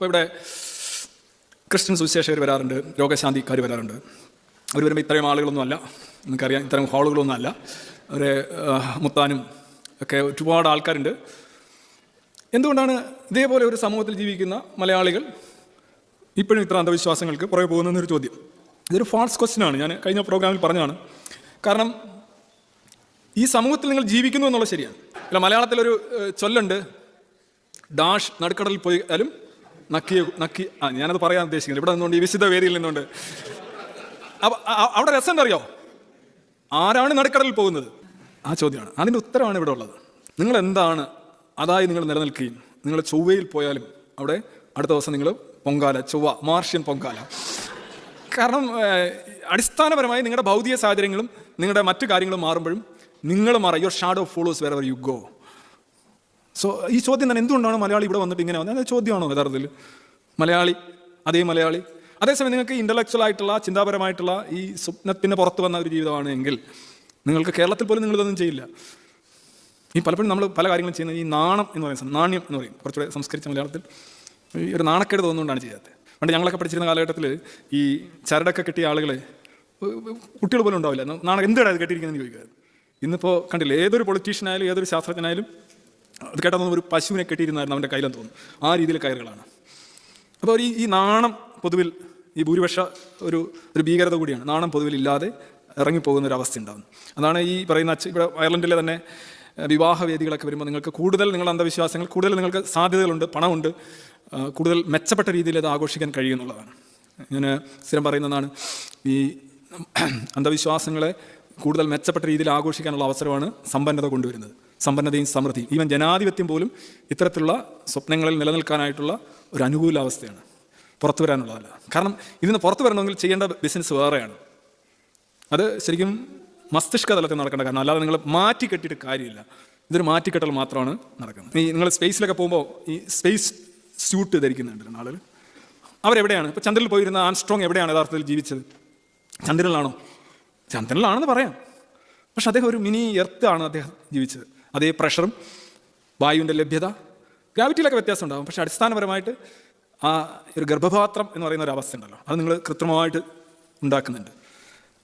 ഇപ്പോൾ ഇവിടെ ക്രിസ്ത്യൻ സുവിശേഷകർ വരാറുണ്ട് രോഗശാന്തിക്കാർ വരാറുണ്ട്. അവർ വരുമ്പോൾ ഇത്രയും ആളുകളൊന്നും അല്ല നിങ്ങൾക്കറിയാം ഇത്തരം ഹാളുകളൊന്നും അല്ല അവരെ മുത്താനും ഒക്കെ ഒരുപാട് ആൾക്കാരുണ്ട്. എന്തുകൊണ്ടാണ് ഇതേപോലെ ഒരു സമൂഹത്തിൽ ജീവിക്കുന്ന മലയാളികൾ ഇപ്പോഴും ഇത്ര അന്ധവിശ്വാസങ്ങൾക്ക് പുറകെ പോകുന്നതെന്നൊരു ചോദ്യം. ഇതൊരു ഫാൾസ് ക്വസ്റ്റ്യൻ ആണ്. ഞാൻ കഴിഞ്ഞ പ്രോഗ്രാമിൽ പറഞ്ഞതാണ്. കാരണം ഈ സമൂഹത്തിൽ നിങ്ങൾ ജീവിക്കുന്നു എന്നുള്ളത് ശരിയാണ്. അല്ല മലയാളത്തിലൊരു ചൊല്ലുണ്ട് ഡാഷ് നടുക്കടലിൽ പോയാലും നക്കിയ നക്കി. ആ ഞാനത് പറയാൻ ഉദ്ദേശിക്കുന്നത് ഇവിടെ നിന്നുകൊണ്ട് ഈ വിശുദ്ധ വേദിയിൽ നിന്നുകൊണ്ട്. അവിടെ രസം അറിയോ ആരാണ് നടുക്കടലിൽ പോകുന്നത്? ആ ചോദ്യമാണ്. അതിന്റെ ഉത്തരമാണ് ഇവിടെ ഉള്ളത്. നിങ്ങൾ എന്താണ് അതായി നിങ്ങൾ നിലനിൽക്കുകയും നിങ്ങൾ ചൊവ്വയിൽ പോയാലും അവിടെ അടുത്ത ദിവസം നിങ്ങൾ പൊങ്കാല ചൊവ്വ മാർഷ്യൻ പൊങ്കാല. കാരണം അടിസ്ഥാനപരമായി നിങ്ങളുടെ ഭൗതിക സാഹചര്യങ്ങളും നിങ്ങളുടെ മറ്റു കാര്യങ്ങളും മാറുമ്പോഴും നിങ്ങൾ മാറാം. Your shadow follows wherever you go so ഈ ചോദ്യം തന്നെ എന്തുകൊണ്ടാണ് മലയാളി ഇവിടെ വന്നിട്ട് ഇങ്ങനെ വന്നത്? അത് ചോദ്യമാണോ യഥാർത്ഥത്തിൽ? മലയാളി അതേ മലയാളി. അതേസമയം നിങ്ങൾക്ക് ഇന്റലക്ച്വൽ ആയിട്ടുള്ള ചിന്താപരമായിട്ടുള്ള ഈ സ്വപ്നത്തിന് പുറത്ത് വന്ന ഒരു ജീവിതമാണ് എങ്കിൽ നിങ്ങൾക്ക് കേരളത്തിൽ പോലും നിങ്ങളിതൊന്നും ചെയ്യില്ല. ഈ പലപ്പോഴും നമ്മൾ പല കാര്യങ്ങളും ചെയ്യുന്നത് ഈ നാണം എന്ന് പറയുന്നത് നാണ്യം എന്ന് പറയും. കുറച്ചുകൂടെ സംസ്കരിച്ച മലയാളത്തിൽ ഈ ഒരു നാണക്കേട് തോന്നുകൊണ്ടാണ് ചെയ്യാത്തത്. പണ്ട് ഞങ്ങളൊക്കെ പഠിച്ചിരുന്ന കാലഘട്ടത്തിൽ ഈ ചരടൊക്കെ കിട്ടിയ ആളുകൾ കുട്ടികൾ പോലും ഉണ്ടാവില്ല. നാണം എന്താണ് അത് കേട്ടിരിക്കുന്നതെന്ന് ചോദിക്കുന്നത് ഇന്നിപ്പോൾ കണ്ടില്ല? ഏതൊരു പൊളിറ്റീഷ്യനായാലും ഏതൊരു ശാസ്ത്രജ്ഞനായാലും അത് കേട്ടാൽ ഒരു പശുവിനെ കെട്ടിയിരുന്നായിരുന്നു അവന്റെ കയ്യിലെന്ന് തോന്നുന്നു. ആ രീതിയിൽ കയറുകളാണ്. അപ്പോൾ ഈ ഈ നാണം പൊതുവിൽ ഈ ഭൂരിപക്ഷ ഒരു ഒരു ഭീകരത കൂടിയാണ്. നാണം പൊതുവിൽ ഇല്ലാതെ ഇറങ്ങിപ്പോകുന്ന ഒരു അവസ്ഥ ഉണ്ടാകുന്നു. അതാണ് ഈ പറയുന്ന ഇവിടെ അയർലൻഡിലെ തന്നെ വിവാഹ വേദികളൊക്കെ വരുമ്പോൾ നിങ്ങൾക്ക് കൂടുതൽ നിങ്ങൾ അന്ധവിശ്വാസങ്ങൾ കൂടുതൽ നിങ്ങൾക്ക് സാധ്യതകളുണ്ട് പണമുണ്ട് കൂടുതൽ മെച്ചപ്പെട്ട രീതിയിൽ അത് ആഘോഷിക്കാൻ കഴിയുമെന്നുള്ളതാണ് ഞാൻ സ്ഥിരം പറയുന്നതാണ് ഈ അന്ധവിശ്വാസങ്ങളെ കൂടുതൽ മെച്ചപ്പെട്ട രീതിയിൽ ആഘോഷിക്കാനുള്ള അവസരമാണ് സമ്പന്നത കൊണ്ടുവരുന്നത്. സമ്പന്നതയും സമൃദ്ധിയും. ഈവൻ ജനാധിപത്യം പോലും ഇത്തരത്തിലുള്ള സ്വപ്നങ്ങളിൽ നിലനിൽക്കാനായിട്ടുള്ള ഒരു അനുകൂലാവസ്ഥയാണ് പുറത്തു വരാനുള്ളതല്ല. കാരണം ഇതിന് പുറത്തു വരണമെങ്കിൽ ചെയ്യേണ്ട ബിസിനസ് വേറെയാണ്. അത് ശരിക്കും മസ്തിഷ്ക തലത്തിൽ നടക്കേണ്ട കാരണം അല്ലാതെ നിങ്ങൾ മാറ്റി കെട്ടിയിട്ട് കാര്യമില്ല. ഇതൊരു മാറ്റിക്കെട്ടൽ മാത്രമാണ് നടക്കുന്നത്. ഈ നിങ്ങൾ സ്പേസിലൊക്കെ പോകുമ്പോൾ ഈ സ്പേസ് സ്യൂട്ട് ധരിക്കുന്നുണ്ട് ആളുകൾ. അവരെവിടെയാണ്? ഇപ്പോൾ ചന്ദ്രനിൽ പോയിരുന്ന ആൻസ്ട്രോങ് എവിടെയാണ് യഥാർത്ഥത്തിൽ ജീവിച്ചത്? ചന്ദ്രനിലാണോ? ചന്ദ്രനിലാണെന്ന് പറയാം. പക്ഷെ അദ്ദേഹം ഒരു മിനി എർത്താണ് അദ്ദേഹം ജീവിച്ചത്. അതേ പ്രഷറും വായുവിന്റെ ലഭ്യത ഗ്രാവിറ്റിയിലൊക്കെ വ്യത്യാസം ഉണ്ടാകും പക്ഷേ അടിസ്ഥാനപരമായിട്ട് ആ ഒരു ഗർഭപാത്രം എന്ന് പറയുന്ന ഒരു അവസ്ഥ ഉണ്ടല്ലോ. അത് നിങ്ങൾ കൃത്രിമമായിട്ട് ഉണ്ടാക്കുന്നുണ്ട്.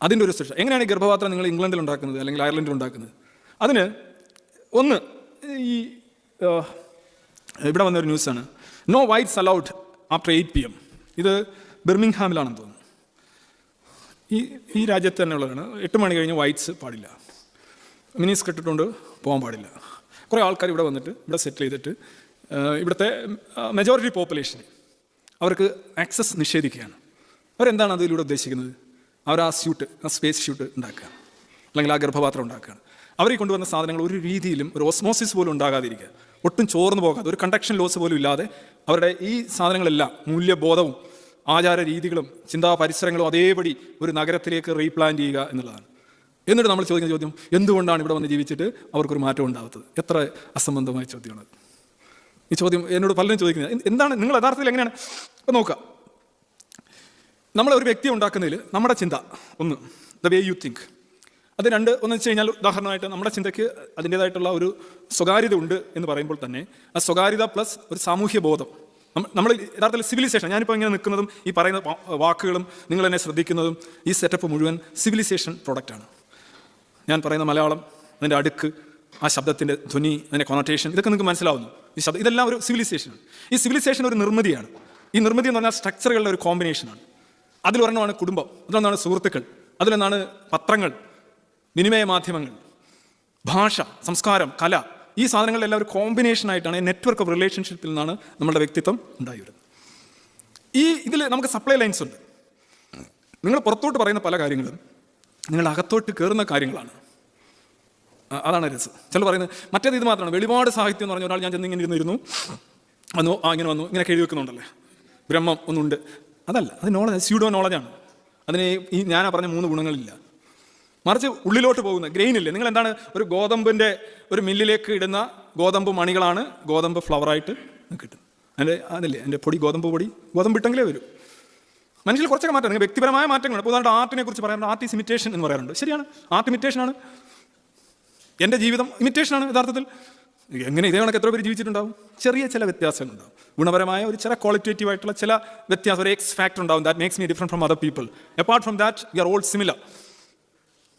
അതിന്റെ ഒരു സുരക്ഷ. എങ്ങനെയാണ് ഈ ഗർഭപാത്രം നിങ്ങൾ ഇംഗ്ലണ്ടിൽ ഉണ്ടാക്കുന്നത് അല്ലെങ്കിൽ അയർലൻഡിൽ ഉണ്ടാക്കുന്നത്? അതിന് ഒന്ന് ഈ ഇവിടെ വന്നൊരു ന്യൂസാണ്. No whites allowed after eight P M ഇത് ബിർമിംഗ്ഹാമിലാണെന്ന് തോന്നുന്നു. ഈ ഈ രാജ്യത്ത് തന്നെ ഉള്ളതാണ്. എട്ട് മണി കഴിഞ്ഞ് വൈറ്റ്സ് പാടില്ല. മിനിസ് കെട്ടിട്ടുകൊണ്ട് പോകാൻ പാടില്ല. കുറേ ആൾക്കാർ ഇവിടെ വന്നിട്ട് ഇവിടെ സെറ്റിൽ ചെയ്തിട്ട് ഇവിടുത്തെ മെജോറിറ്റി പോപ്പുലേഷൻ അവർക്ക് ആക്സസ് നിഷേധിക്കുകയാണ്. അവരെന്താണ് അതിലൂടെ ഉദ്ദേശിക്കുന്നത്? അവർ ആ സ്യൂട്ട് ആ സ്പേസ് ഷൂട്ട് ഉണ്ടാക്കുക. അല്ലെങ്കിൽ ആ ഗർഭപാത്രം ഉണ്ടാക്കുകയാണ് അവർ ഈ കൊണ്ടുവന്ന സാധനങ്ങൾ ഒരു രീതിയിലും ഒരു ഓസ്മോസിസ് പോലും ഉണ്ടാകാതിരിക്കുക. ഒട്ടും ചോർന്നു പോകാതെ ഒരു കണ്ടക്ഷൻ ലോസ് പോലും ഇല്ലാതെ അവരുടെ ഈ സാധനങ്ങളെല്ലാം മൂല്യബോധവും ആചാര രീതികളും ചിന്താ പരിസരങ്ങളും അതേപടി ഒരു നഗരത്തിലേക്ക് റീപ്ലാൻ ചെയ്യുക എന്നുള്ളതാണ്. എന്നിട്ട് നമ്മൾ ചോദിക്കുന്ന ചോദ്യം എന്തുകൊണ്ടാണ് ഇവിടെ വന്ന് ജീവിച്ചിട്ട് അവർക്കൊരു മാറ്റം ഉണ്ടാവാത്തത്? എത്ര അസംബന്ധമായ ചോദ്യമാണ്. ഈ ചോദ്യം എന്നോട് പലരും ചോദിക്കുന്നത് എന്താണ് നിങ്ങൾ യഥാർത്ഥത്തിൽ എങ്ങനെയാണ്? ഇപ്പം നോക്കുക നമ്മൾ ഒരു വ്യക്തി ഉണ്ടാക്കുന്നതിൽ നമ്മുടെ ചിന്ത ഒന്ന് ദ വേ യു തിങ്ക് അത് രണ്ട് ഒന്ന് വെച്ച് കഴിഞ്ഞാൽ ഉദാഹരണമായിട്ട് നമ്മുടെ ചിന്തയ്ക്ക് അതിന്റേതായിട്ടുള്ള ഒരു സ്വകാര്യത ഉണ്ട് എന്ന് പറയുമ്പോൾ തന്നെ ആ സ്വകാര്യത പ്ലസ് ഒരു സാമൂഹ്യ ബോധം. നമ്മൾ യഥാർത്ഥത്തിൽ സിവിലൈസേഷൻ ഞാനിപ്പോൾ ഇങ്ങനെ നിൽക്കുന്നതും ഈ പറയുന്ന വാക്കുകളും നിങ്ങൾ എന്നെ ശ്രദ്ധിക്കുന്നതും ഈ സെറ്റപ്പ് മുഴുവൻ സിവിലൈസേഷൻ പ്രോഡക്റ്റാണ് ഞാൻ പറയുന്ന മലയാളം അതിന്റെ അടുക്ക് ആ ശബ്ദത്തിന്റെ ധ്വനി അതിന്റെ കൊണോട്ടേഷൻ ഇതൊക്കെ നിങ്ങൾക്ക് മനസ്സിലാവുന്നു. ഈ ശബ്ദം ഇതെല്ലാം ഒരു സിവിലൈസേഷനാണ് ഈ സിവിലൈസേഷൻ ഒരു നിർമ്മിതിയാണ്. ഈ നിർമ്മിതി എന്ന് പറഞ്ഞാൽ സ്ട്രക്ചറുകളുടെ ഒരു കോമ്പിനേഷനാണ് അതിലൊരെണ്ണമാണ് കുടുംബം അതിലൊന്നാണ് സുഹൃത്തുക്കൾ അതിലൊന്നാണ് പത്രങ്ങൾ വിനിമയ മാധ്യമങ്ങൾ ഭാഷ സംസ്കാരം കല. ഈ സാധനങ്ങളെല്ലാം ഒരു കോമ്പിനേഷനായിട്ടാണ് ഈ നെറ്റ്വർക്ക് ഓഫ് റിലേഷൻഷിപ്പിൽ നിന്നാണ് നമ്മുടെ വ്യക്തിത്വം ഉണ്ടായി വരുന്നത് ഈ ഇതിൽ നമുക്ക് സപ്ലൈ ലൈൻസ് ഉണ്ട്. നിങ്ങൾ പുറത്തോട്ട് പറയുന്ന പല കാര്യങ്ങളും നിങ്ങൾ അകത്തോട്ട് കയറുന്ന കാര്യങ്ങളാണ് അതാണ് രസം. ചില പറയുന്നത് മറ്റേത് ഇത് മാത്രമാണ്. വെളിപാട് സാഹിത്യം എന്ന് പറഞ്ഞ ഒരാൾ ഞാൻ ചെന്ന് ഇങ്ങനെ ഇരുന്നിരുന്നു വന്നു ആ ഇങ്ങനെ വന്നു ഇങ്ങനെ എഴുതി വെക്കുന്നുണ്ടല്ലേ? ബ്രഹ്മം ഒന്നുണ്ട്. അതല്ല അത് നോളജ് സ്യൂഡോ നോളജാണ് അതിന് ഈ ഞാനാ പറഞ്ഞ മൂന്ന് ഗുണങ്ങളില്ല. മറിച്ച് ഉള്ളിലോട്ട് പോകുന്ന ഗ്രെയിൻ ഇല്ലേ? നിങ്ങൾ എന്താണ് ഒരു ഗോതമ്പിന്റെ ഒരു മില്ലിലേക്ക് ഇടുന്ന ഗോതമ്പ് മണികളാണ് ഗോതമ്പ് ഫ്ലവറായിട്ട് കിട്ടും എന്റെ അതില്ലേ? എന്റെ പൊടി ഗോതമ്പ് പൊടി ഗോതമ്പ് ഇട്ടെങ്കിലേ വരൂ. മനുഷ്യൽ കുറച്ചൊക്കെ മാറ്റം വ്യക്തിപരമായ മാറ്റങ്ങൾ ഇപ്പോൾ ഉദാഹരണം ആർട്ടിനെ കുറിച്ച് പറയാറുണ്ട് ആർട്ട് ഇമിറ്റേഷൻ എന്ന് പറയാറുണ്ട്. ശരിയാണ്? ആർട്ട് ഇമിറ്റേഷൻ ആണ്. എന്റെ ജീവിതം ഇമിറ്റേഷൻ ആണ് യഥാർത്ഥത്തിൽ. എങ്ങനെ ഇതേ കണക്ക് എത്ര പേര് ജീവിച്ചിട്ടുണ്ടാവും? ചെറിയ ചില വ്യത്യാസങ്ങൾ വ്യത്യാസങ്ങളുണ്ടാവും. ഗുണപരമായ ഒരു ചില ക്വാളിറ്റേറ്റീവ് ആയിട്ടുള്ള ചില വ്യത്യാസം ഒരു എക്സ് ഫാക്ടർ ഉണ്ടാവും. That makes me different from other people apart from that we are all similar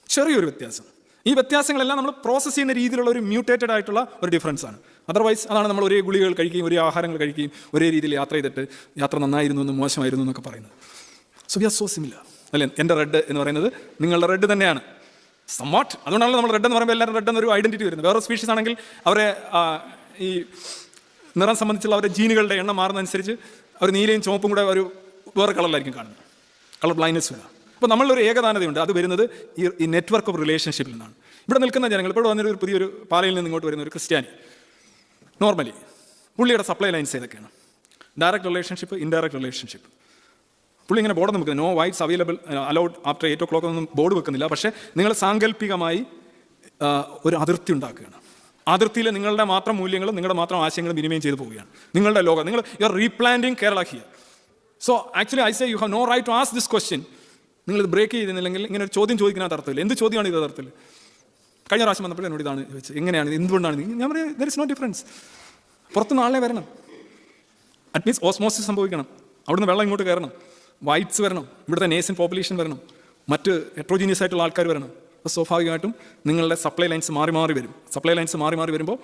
ചെറിയൊരു വ്യത്യാസം. ഈ വ്യത്യാസങ്ങളെല്ലാം നമ്മൾ പ്രോസസ്സ് ചെയ്യുന്ന രീതിയിലുള്ള ഒരു മ്യൂട്ടേറ്റഡ് ആയിട്ടുള്ള ഒരു ഡിഫറൻസ് ആണ്. അതർവൈസ് അതാണ് നമ്മൾ ഒരേ ഗുളികകൾ കഴിക്കുകയും ഒരേ ആഹാരങ്ങൾ കഴിക്കുകയും ഒരേ രീതിയിൽ യാത്ര ചെയ്തിട്ട് യാത്ര നന്നായിരുന്നു എന്നും മോശമായിരുന്നു എന്നൊക്കെ പറയുന്നത്. So we are so similar അല്ലേ? എന്റെ റെഡ് എന്ന് പറയുന്നത് നിങ്ങളുടെ റെഡ് തന്നെയാണ്. സമ്വാട്ട് അതുകൊണ്ടാണല്ലോ നമ്മൾ റെഡ് എന്ന് പറയുമ്പോൾ എല്ലാവരും റെഡ് എന്നൊരു ഐഡന്റിറ്റി വരുന്നത്. വേറെ സ്പീഷീസ് ആണെങ്കിൽ അവരെ ഈ നിറം സംബന്ധിച്ചുള്ള അവരുടെ ജീനുകളുടെ എണ്ണം മാറുന്നതനുസരിച്ച് അവർ നീലയും ചുവപ്പും കൂടെ ഒരു വേറെ കളറിലായിരിക്കും കാണുന്നത്. കളർ ബ്ലൈൻഡ്നെസ് വരാം അപ്പോൾ നമ്മളൊരു ഏകദാനതയുണ്ട് അത് വരുന്നത് ഈ നെറ്റ്വർക്ക് ഓഫ് റിലേഷൻഷിപ്പിൽ നിന്നാണ്. ഇവിടെ നിൽക്കുന്ന ജനങ്ങൾ ഇപ്പോൾ വന്നൊരു പുതിയൊരു പാലയിൽ നിന്ന് ഇങ്ങോട്ട് വരുന്ന ഒരു ക്രിസ്ത്യാനി. നോർമലി പുള്ളിയുടെ സപ്ലൈ ലൈൻസ് ഏതൊക്കെയാണ്? ഡയറക്റ്റ് റിലേഷൻഷിപ്പ് ഇൻഡയറക്റ്റ് റിലേഷൻഷിപ്പ് പുള്ളി ഇങ്ങനെ ബോർഡ് നമുക്ക് no whites available allowed after eight o'clock ഒന്നും ബോർഡ് വെക്കുന്നില്ല. പക്ഷേ നിങ്ങൾ സാങ്കല്പികമായി ഒരു അതിർത്തി ഉണ്ടാക്കുകയാണ്. അതിർത്തിയിൽ നിങ്ങളുടെ മാത്രം മൂല്യങ്ങളും നിങ്ങളുടെ മാത്രം ആശയങ്ങളും വിനിമയം ചെയ്തു പോവുകയാണ്. നിങ്ങളുടെ ലോകം നിങ്ങൾ you are replanting Kerala here so actually I say you have no right to ask this question നിങ്ങൾ ഇത് ബ്രേക്ക് ചെയ്തില്ലെങ്കിൽ ഇങ്ങനെ ഒരു ചോദ്യം ചോദിക്കുന്ന അർത്ഥമില്ല. എന്ത് ചോദ്യമാണ് ഇത് അർത്ഥത്തിൽ? കഴിഞ്ഞ പ്രാവശ്യം വന്നപ്പോൾ എന്നോട് ഇതാണ് ചോദിച്ചത്. എങ്ങനെയാണ് എന്തുകൊണ്ടാണ് ഞാൻ പറയും ദർ ഇസ് നോ ഡിഫറൻസ് പുറത്തുനിന്ന് ആളെ വരണം. അറ്റ് മീൻസ് ഓസ്മോസിസ് സംഭവിക്കണം. അവിടുന്ന് വെള്ളം ഇങ്ങോട്ട് കയറണം. വൈറ്റ്സ് വരണം. ഇവിടുത്തെ നേഷൻ പോപ്പുലേഷൻ വരണം. മറ്റ് ഹെട്രോജീനിയസ് ആയിട്ടുള്ള ആൾക്കാർ വരണം. അപ്പോൾ സ്വാഭാവികമായിട്ടും നിങ്ങളുടെ സപ്ലൈ ലൈൻസ് മാറി മാറി വരും. സപ്ലൈ ലൈൻസ് മാറി മാറി വരുമ്പോൾ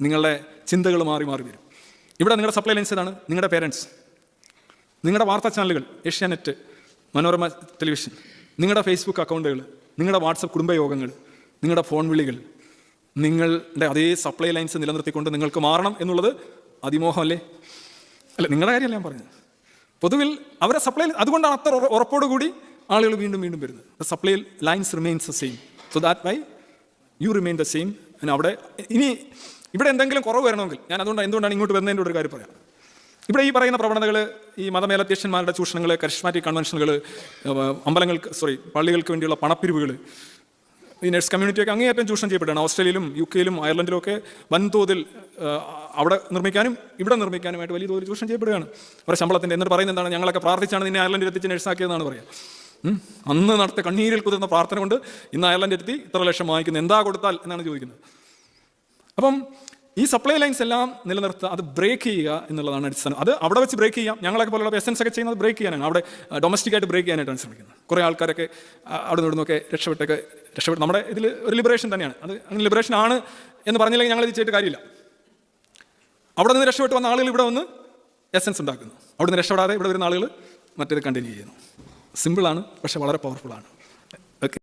നിങ്ങളുടെ ചിന്തകൾ മാറി മാറി വരും. ഇവിടെ നിങ്ങളുടെ സപ്ലൈ ലൈൻസ് ഏതാണ്? നിങ്ങളുടെ പേരൻസ് നിങ്ങളുടെ വാർത്താ ചാനലുകൾ ഏഷ്യാനെറ്റ് മനോരമ ടെലിവിഷൻ നിങ്ങളുടെ ഫേസ്ബുക്ക് അക്കൗണ്ടുകൾ നിങ്ങളുടെ വാട്സപ്പ് കുടുംബയോഗങ്ങൾ നിങ്ങളുടെ ഫോൺ വിളികൾ നിങ്ങളുടെ അതേ സപ്ലൈ ലൈൻസ് നിലനിർത്തിക്കൊണ്ട് നിങ്ങൾക്ക് മാറണം എന്നുള്ളത് അതിമോഹമല്ലേ അല്ല നിങ്ങളുടെ കാര്യമല്ല ഞാൻ പറഞ്ഞത്. പൊതുവിൽ അവരെ സപ്ലൈ അതുകൊണ്ടാണ് അത്ര ഉറപ്പോടു കൂടി ആളുകൾ വീണ്ടും വീണ്ടും വരുന്നത്. Supply lines remains the same so that why you remain the same അവിടെ ഇനി ഇവിടെ എന്തെങ്കിലും കുറവ് വരണമെങ്കിൽ ഞാൻ അതുകൊണ്ട് എന്തുകൊണ്ടാണ് ഇങ്ങോട്ട് വരുന്നതിന്റെ ഒരു കാര്യം പറയാം. ഇവിടെ ഈ പറയുന്ന പ്രവണതകൾ ഈ മതമേലധ്യക്ഷന്മാരുടെ ചൂഷണങ്ങൾ കരിഷ്മാറ്റിക് കൺവെൻഷനുകൾ അമ്പലങ്ങൾക്ക് സോറി പള്ളികൾക്ക് വേണ്ടിയുള്ള പണപ്പിരിവുകൾ ഈ നഴ്സ് കമ്മ്യൂണിറ്റിയൊക്കെ അങ്ങേയറ്റം ചൂഷണം ചെയ്യപ്പെടുകയാണ്. ഓസ്ട്രേലിയയിലും യു കെയിലും അയർലൻഡിലും ഒക്കെ വൻതോതിൽ അവിടെ നിർമ്മിക്കാനും ഇവിടെ നിർമ്മിക്കാനുമായിട്ട് വലിയ തോതിൽ ചൂഷണം ചെയ്യപ്പെടുകയാണ്. അവരുടെ ശമ്പളത്തിന്റെ എന്നിട്ട് പറയുന്നത് എന്താണ്? ഞങ്ങളൊക്കെ പ്രാർത്ഥിച്ചാണ് നിന്നെ അയർലൻഡിൽ എത്തിച്ച് നഴ്സാക്കിയതെന്നാണ് പറയുക. അന്ന് നടത്തിയ കണ്ണീരിൽ കുതിർന്ന പ്രാർത്ഥന കൊണ്ട് ഇന്ന് അയർലൻഡിൽ എത്തി ഇത്ര ലക്ഷം വാങ്ങിക്കുന്നത് എന്താ കൊടുത്താൽ എന്നാണ് ചോദിക്കുന്നത്. അപ്പം ഈ സപ്ലൈ ലൈൻസ് എല്ലാം നിലനിർത്തുക അത് ബ്രേക്ക് ചെയ്യുക എന്നുള്ളതാണ് അടിസ്ഥാനം. അത് അവിടെ വെച്ച് ബ്രേക്ക് ചെയ്യാം. ഞങ്ങളൊക്കെ പോലുള്ള എസൻസ് ഒക്കെ ചെയ്യുന്നത് ബ്രേക്ക് ചെയ്യാനാണ്. അവിടെ ഡൊമസ്റ്റിക് ആയിട്ട് ബ്രേക്ക് ചെയ്യാനായിട്ടാണ് ശ്രമിക്കുന്നത്. കുറേ ആൾക്കാരൊക്കെ അവിടെ നിന്നൊക്കെ രക്ഷപ്പെട്ടൊക്കെ രക്ഷപ്പെട്ട്. നമ്മുടെ ഇതിൽ ഒരു ലിബറേഷൻ തന്നെയാണ്. അത് അങ്ങനെ ലിബറേഷൻ ആണ് എന്ന് പറഞ്ഞില്ലെങ്കിൽ ഞങ്ങൾ ഇത് ചെയ്തിട്ട് കാര്യമില്ല. അവിടെ നിന്ന് രക്ഷപ്പെട്ട് വന്ന ആളുകൾ ഇവിടെ വന്ന് എസൻസ് ഉണ്ടാക്കുന്നു. അവിടെ നിന്ന് രക്ഷപ്പെടാതെ ഇവിടെ വരുന്ന ആളുകൾ മറ്റേത് കണ്ടിന്യൂ ചെയ്യുന്നു. സിമ്പിളാണ് പക്ഷേ വളരെ പവർഫുള്ളാണ്